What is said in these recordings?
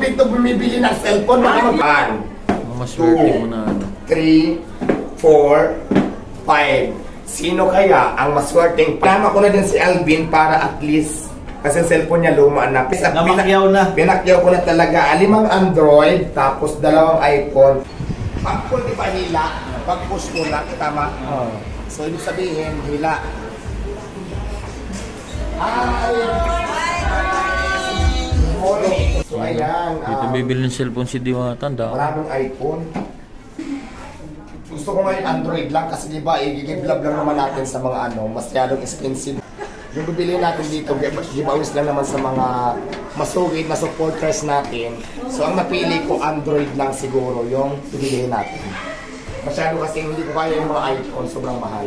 dito bumibili ng cellphone. Baka mag- Maswerte mo na ano. 3, 4, 5. Sino kaya ang maswerteng? Tama ko na din si Alvin para at least kasi ang cellphone niya luma na. Pina- Namakyaw na. Pinakyaw ko na talaga. Limang Android, tapos dalawang iPhone. Pag pull, di ba hila? Pag push mo lang, tama? Oh. So, ibig sabihin, hila. Hi! Hi! So, ayan. Dito um, bibili ng cellphone si Diwata. Maraming iPhone. Gusto ko ngayon Android lang kasi di ba i-give-love lang naman natin sa mga ano, masyadong expensive. Yung bibili natin dito, giveaways lang naman sa mga masugid na supporters natin. So ang napili ko Android lang siguro yung pilihin natin. Masyado kasi hindi ko kaya yung mga iPhone, sobrang mahal.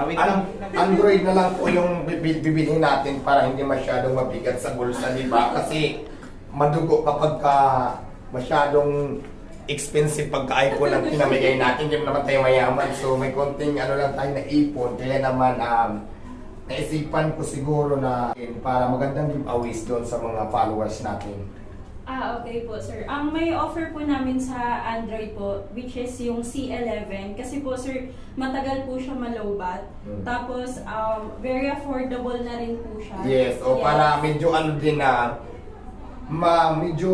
Awit An- lang. Android na lang po yung bibil- bibilhin natin para hindi masyadong mabigat sa bulsa, di ba? Kasi madugo kapag ka masyadong expensive pagka iPhone ang pinamigay natin, hindi naman tayo mayaman. So may konting ano lang tayo na ipon, kaya naman um, naisipan ko siguro na para magandang giveaways doon sa mga followers natin. Ah, okay po, sir. Ang may offer po namin sa Android po, which is yung C11. Kasi po, sir, matagal po siya malowbat. Hmm. Tapos, um, very affordable na rin po siya. Yes, o Yes. para medyo ano din na ma medyo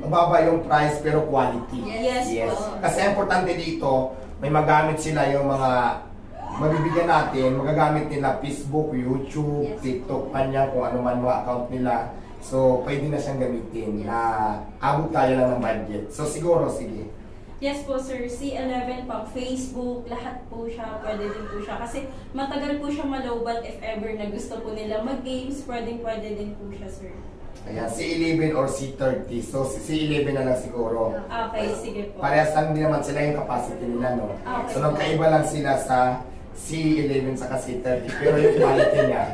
mababa yung price pero quality. Yes, po. Kasi ang importante dito, may magamit sila yung mga mabibigyan natin, magagamit nila Facebook, YouTube, Yes. TikTok, kanya kung ano man mga account nila. So, pwede na siyang gamitin na abot tayo lang ng budget. So, siguro, sige. Yes po, sir. C11 pang Facebook, lahat po siya, pwede din po siya. Kasi matagal po siya malowbat if ever na gusto po nila mag-games, pwedeng pwede din po siya, sir. Ayan, C11 or C30. So, si C11 na lang siguro. Okay, sige po. Parehas lang din naman sila yung capacity nila, no? Okay. So, nagkaiba lang sila sa C11 sa C30. Pero yung quality niya,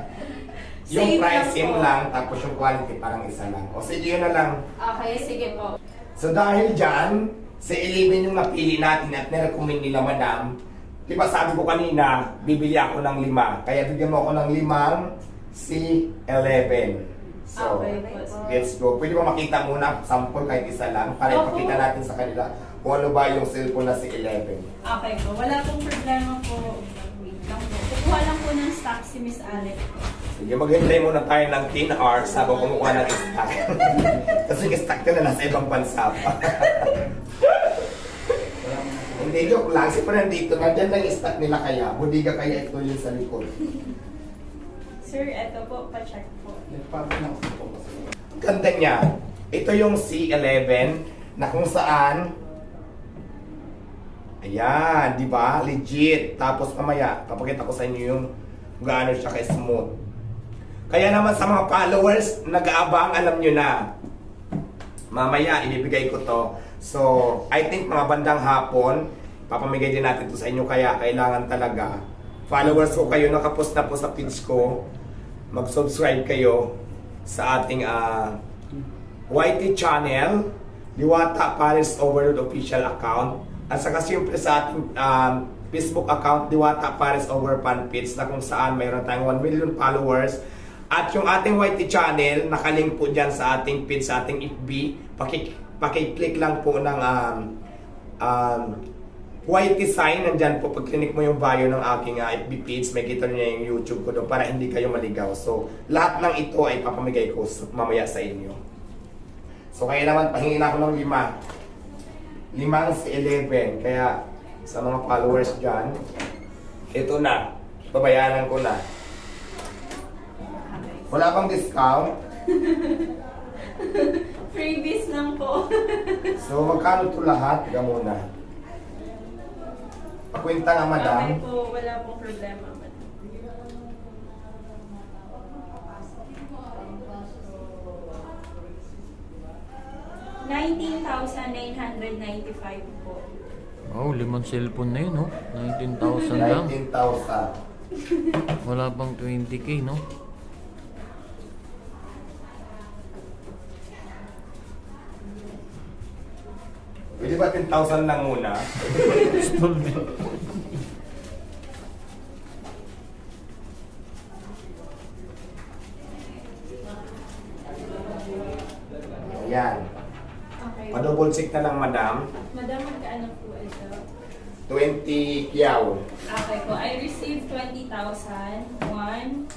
yung Same price lang same po. lang, tapos yung quality parang isa lang. O sige, yun na lang. Okay, sige po. So, dahil dyan, C11 yung napili natin at nirecommend nila, madam. Di ba sabi ko kanina, bibili ako ng lima. Kaya bigyan mo ako ng limang C11. So, Okay po. Let's go. Pwede ba makita muna sample kahit isa lang para Opo. ipakita natin sa kanila kung ano ba yung cellphone na si 11. Okay po. Wala pong problema po. Wait lang po. Po ng stock si Miss Alex po. Sige, maghintay muna tayo ng 10 hours habang kumukuha ng stock. Kasi yung stock ka na nasa ibang bansa pa. Hindi, joke lang. Pa nandito, nandyan lang yung stock nila kaya. Budiga kaya ito yung sa likod. Sir, eto po. Pa-check po. Ganda niya. Ito yung C11 na kung saan Ayan, di ba? Legit. Tapos mamaya, papakita ko sa inyo yung gaano siya ka-smooth. Kaya naman sa mga followers, nag-aabang, alam nyo na. Mamaya, ibibigay ko to. So, I think mga bandang hapon, papamigay din natin to sa inyo. Kaya kailangan talaga. Followers ko kayo, nakapost na po sa page ko. Mag-subscribe kayo sa ating ah, YT channel, Diwata Paris Overload official account. At saka siyempre sa ating um, Facebook account, Diwata Paris Over Fan na kung saan mayroon tayong 1 million followers. At yung ating YT channel, nakalink po dyan sa ating page, sa ating FB. Paki, paki-click lang po ng um, um, YT sign, nandyan po, pag click mo yung bio ng aking uh, FB page, may kita niya yung YouTube ko doon para hindi kayo maligaw. So, lahat ng ito ay papamigay ko mamaya sa inyo. So, kaya naman, pahingin ako ng lima. Limang sa 11. Kaya, sa mga followers dyan, ito na. Babayaran ko na. Wala bang discount? Freebies lang po. So, magkano to lahat? Tiga muna. Pakwenta nga, madam. Okay po. Wala pong problema. madam. $19,995 po. Oh, limang cellphone na yun, no? 19,000 lang. 19,000. Wala pang 20k, no? Pwede ba 10,000 lang muna? Ayan. Okay. Pa-double check na lang, madam. Madam, magkano po ito? 20 kiyaw. Okay po, I received 20,000. 1,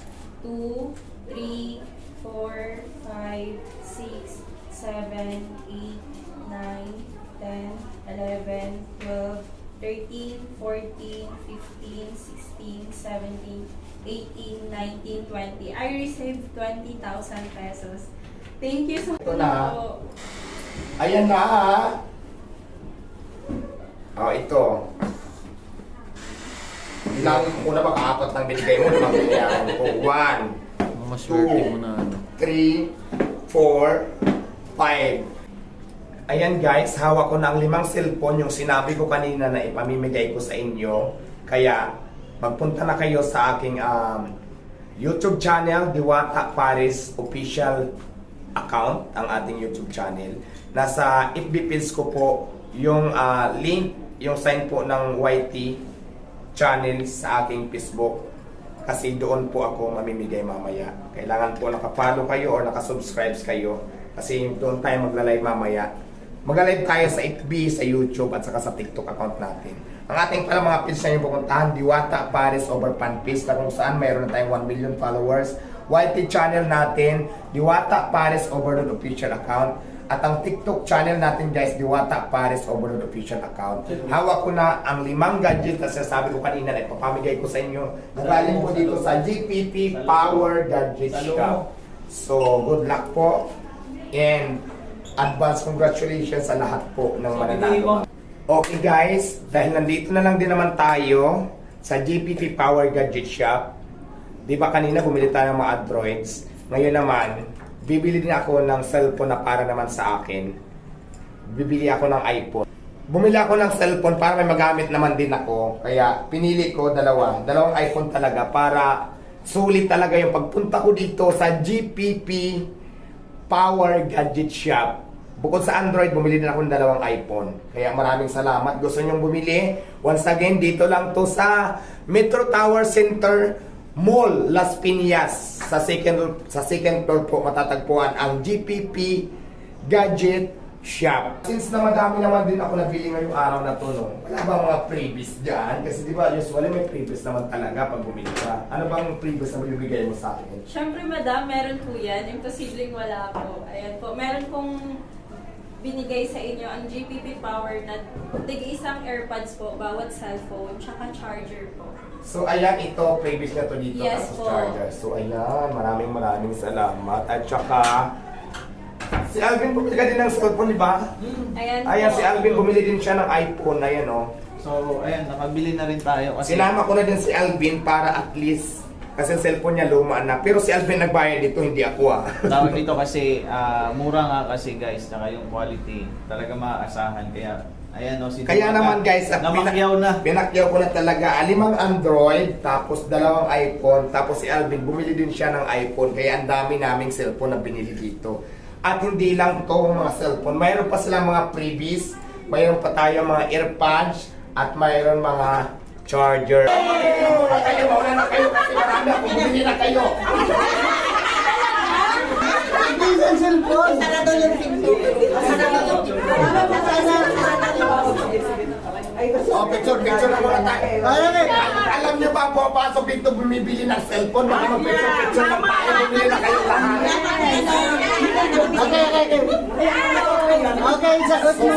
2, 3, 4, 5, 6, 7, 8, 9, 10, 11, 12, 13, 14, 15, 16, 17, 18, 19, 20. I received 20,000 pesos. Thank you so Ito much na. po. Ayan na ha. Oh, ito. Bilangin ko na baka apat lang binigay mo, limang binayaran ko. One, maswerte mo na ano. 3, 4, 5. Ayan guys, hawak ko na ang limang cellphone yung sinabi ko kanina na ipamimigay ko sa inyo. Kaya, magpunta na kayo sa aking um, YouTube channel, Diwata Paris Official account, ang ating YouTube channel. Nasa FB page ko po yung ah, link, yung sign po ng YT channel sa aking Facebook kasi doon po ako mamimigay mamaya. Kailangan po nakapollow kayo or nakasubscribe kayo kasi doon tayo magla-live mamaya. Magla-live tayo sa FB, sa YouTube at saka sa TikTok account natin. Ang ating pala mga page na yung pupuntahan, Diwata Paris Over Pan Page na kung saan mayroon na tayong 1 million followers. YT channel natin, Diwata Paris Overload Official Account. At ang TikTok channel natin guys, Diwata Paris Overload Official Account. Hawak ko na ang limang gadget na sinasabi ko kanina na ipapamigay ko sa inyo. Galing po dito sa GPP Power Gadget Shop. So, good luck po. And advance congratulations sa lahat po ng mananalo. Okay guys, dahil nandito na lang din naman tayo sa GPP Power Gadget Shop. Di ba kanina bumili tayo ng mga Androids? Ngayon naman, bibili din ako ng cellphone na para naman sa akin. Bibili ako ng iPhone. Bumili ako ng cellphone para may magamit naman din ako. Kaya pinili ko dalawa. Dalawang iPhone talaga para sulit talaga yung pagpunta ko dito sa GPP Power Gadget Shop. Bukod sa Android, bumili din ako ng dalawang iPhone. Kaya maraming salamat. Gusto nyong bumili? Once again, dito lang to sa Metro Tower Center Mall, Las Piñas. Sa second, sa second floor po matatagpuan ang GPP Gadget Shop. Since na madami naman din ako nabili ngayong araw na to, no? wala ba mga freebies dyan? Kasi di ba, usually may freebies naman talaga pag bumili ka. Ano bang freebies na bibigay mo sa akin? Siyempre, madam, meron po yan. Imposibleng wala po. Ayan po. Meron pong binigay sa inyo ang GPP Power na tig-isang AirPods po, bawat cellphone, tsaka charger po. So ayan, ito, previous na to dito Yes tapos po. charger. So ayan, maraming maraming salamat. At saka, si Alvin bumili ka din ng cellphone, di ba? Ayan, Ayan, po. si Alvin bumili din siya ng iPhone. Ayan, oh. So, ayan, nakabili na rin tayo kasi Sinama ko na din si Alvin para at least, kasi ang cellphone niya luma na. Pero si Alvin nagbayad dito, hindi ako ah. tawag dito kasi ah, mura nga kasi guys, saka yung quality talaga maaasahan kaya ayan no si Kaya Diwata, naman guys, at namakyaw na. Pinakyaw ko na talaga. ah, Limang Android, tapos dalawang iPhone, tapos si Alvin, bumili din siya ng iPhone. Kaya ang dami naming cellphone na binili dito. At hindi lang to mga cellphone. Mayroon pa silang mga freebies. Mayroon pa tayo mga earpods. At mayroon mga charger. Mauna na kayo, mauna na kayo kasi marami ako. Bumili na kayo. Oh, picture, picture na muna tayo. Alam ba, pumapasok dito bumibili ng cellphone. Baka mag-picture, picture lang tayo. Bumili na kayo lahat. Okay, okay, okay. Okay, sagot mo.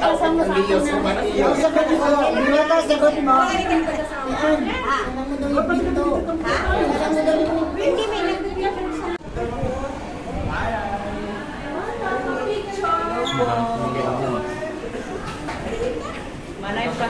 Ang liyos ko ba ng iyo? Sagot mo. Diwata, sagot mo. Yan.